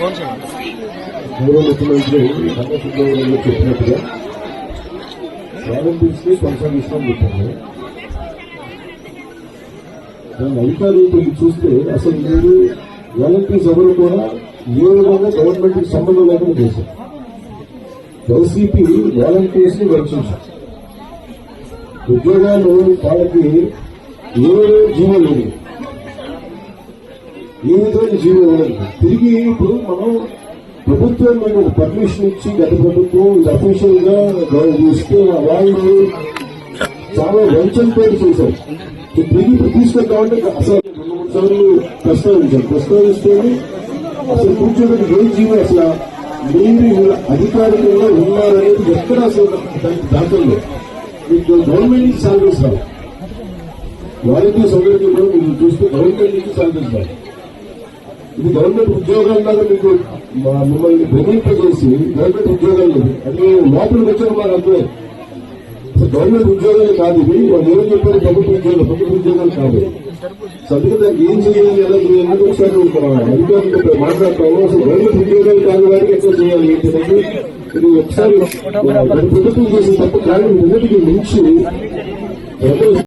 గౌరవ ముఖ్యమంత్రి అన్నసుబ్రహ్మణ్యం చెప్పినట్టుగా ప్రారంభిస్తే కొనసాగిస్తాం చెప్పారు దాని అధికారులు చూస్తే అసలు మీరు వాలంటీర్స్ ఎవరు కూడా ఏ విధంగా గవర్నమెంట్కి సంబంధం లేకుండా చేశారు వైసీపీ వాలంటీర్స్ని రక్షించారు ఉద్యోగాలు వాళ్ళకి ఏ జీవో లేదు ఏ విధమైన జీవో తిరిగి ఇప్పుడు మనం ప్రభుత్వం మీకు ఒక పర్మిషన్ ఇచ్చి గత ప్రభుత్వం ఇది అఫీషియల్గా ఇస్తే వాళ్ళు చాలా వంచన పేరు చేశారు తిరిగి ఇప్పుడు తీసుకెళ్తామంటే అసలు రెండు మూడు సార్లు ప్రస్తావించారు. ప్రస్తావిస్తే అసలు కూర్చోడానికి ఏ జీవో అసలు? మీరు అధికారికంగా ఉన్నారనేది ఎక్కడ అసలు దానికి దాఖలు మీకు గవర్నమెంట్ సాధిస్తారు రావు వాలంటీర్ సౌకర్యం కూడా మీరు చూస్తే గవర్నమెంట్ నుంచి సాధిస్తారు ఇది గవర్నమెంట్ ఉద్యోగాల్లాగా మీకు మిమ్మల్ని బెదిరింపజేసి గవర్నమెంట్ ఉద్యోగాలు లేవు. అది లోపలికి వచ్చారు మాకు అర్థమే గవర్నమెంట్ ఉద్యోగాలు కాదు ఇది వాళ్ళు ఏం చెప్పారు? ప్రభుత్వ ఉద్యోగాలు ప్రభుత్వ ఉద్యోగాలు కాదు. సో అందుకే దానికి ఏం చేయాలి ఎలా చేయాలి? ఒకసారి అధికారులతో మాట్లాడతాము. అసలు గవర్నమెంట్ ఉద్యోగాలు కాని వారికి ఎట్లా చేయాలి? ఏంటంటే ఇది ఒకసారి ప్రభుత్వం చేసిన తప్పు కానీ మొదటికి మించి